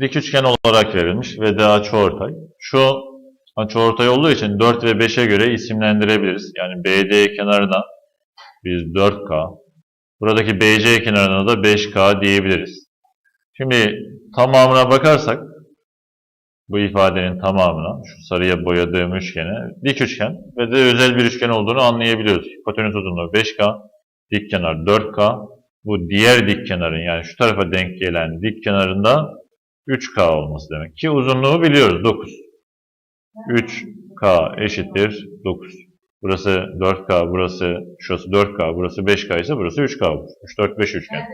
dik üçgen olarak verilmiş ve de açıortay. Şu açıortay olduğu için 4 ve 5'e göre isimlendirebiliriz. Yani BD kenarına biz 4K, buradaki BC kenarına da 5K diyebiliriz. Şimdi tamamına bakarsak, bu ifadenin tamamına, şu sarıya boyadığım üçgene, dik üçgen ve de özel bir üçgen olduğunu anlayabiliyoruz. Hipotenüs uzunluğu 5K, dik kenar 4K, bu diğer dik kenarın yani şu tarafa denk gelen dik kenarında 3K olması demek ki uzunluğu biliyoruz 9. 3K eşittir 9. Burası 4K, burası şurası 4K, burası 5K ise burası 3K olur. 3, 4, 5 üçgen.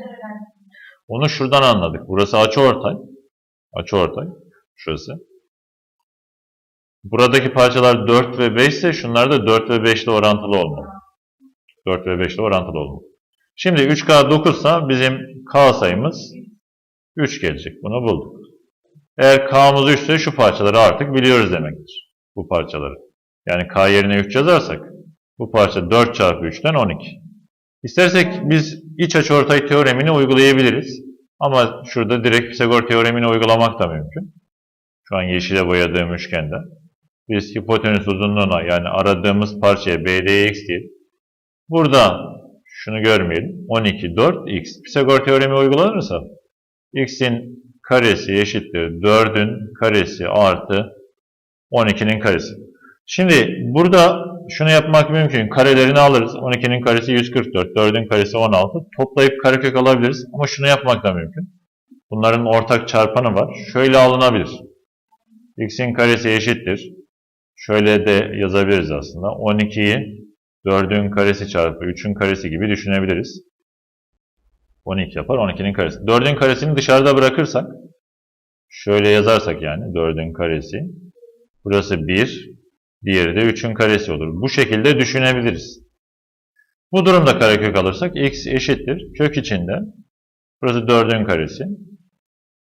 Onu şuradan anladık. Burası açıortay. Açıortay. Şurası. Buradaki parçalar 4 ve 5 ise şunlar da 4 ve 5 ile orantılı olmalı. 4 ve 5 ile orantılı olmalı. Şimdi 3K 9 ise bizim K sayımız 3 gelecek. Bunu bulduk. Eğer K'mız 3 ise şu parçaları artık biliyoruz demektir. Bu parçaları. Yani K yerine 3 yazarsak bu parça 4 çarpı 3'ten 12. İstersek biz iç açıortay teoremini uygulayabiliriz. Ama şurada direkt Pisagor teoremini uygulamak da mümkün. Şu an yeşile boyadığım üçgende. Biz hipotenüs uzunluğuna yani aradığımız parçaya BD'ye x diyelim. Burada şunu görmeyelim. 12, 4, x. Pisagor teoremi uygulanırsa x'in karesi eşittir 4'ün karesi artı 12'nin karesi. Şimdi burada şunu yapmak mümkün. Karelerini alırız. 12'nin karesi 144, 4'ün karesi 16. Toplayıp karekök alabiliriz. Ama şunu yapmak da mümkün. Bunların ortak çarpanı var. Şöyle alınabilir. x'in karesi eşittir. Şöyle de yazabiliriz aslında. 12'yi 4'ün karesi çarpı 3'ün karesi gibi düşünebiliriz. 12 yapar 12'nin karesi. 4'ün karesini dışarıda bırakırsak şöyle yazarsak yani 4'ün karesi burası 1 diğeri de 3'ün karesi olur. Bu şekilde düşünebiliriz. Bu durumda karekök alırsak x eşittir kök içinde burası 4'ün karesi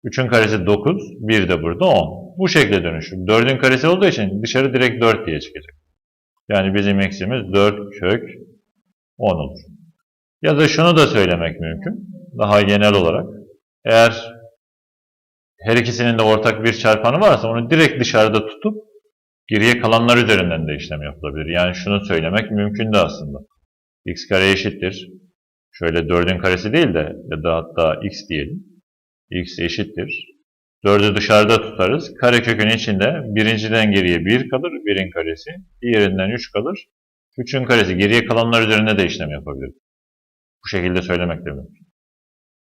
3'ün karesi 9 1 de burada 10. Bu şekilde dönüşür. 4'ün karesi olduğu için dışarı direkt 4 diye çıkacak. Yani bizim eksimiz 4 kök 10 olur. Ya da şunu da söylemek mümkün. Daha genel olarak. Eğer her ikisinin de ortak bir çarpanı varsa onu direkt dışarıda tutup geriye kalanlar üzerinden de işlem yapılabilir. Yani şunu söylemek mümkün de aslında. x kare eşittir. Şöyle 4'ün karesi değil de ya da hatta x diyelim. x eşittir. 4'ü dışarıda tutarız. Karekökün içinde birinciden geriye 1 kalır. 1'in karesi. Diğerinden 3 kalır. 3'ün karesi. Geriye kalanlar üzerinde de işlem yapabiliriz. Bu şekilde söylemek de mümkün.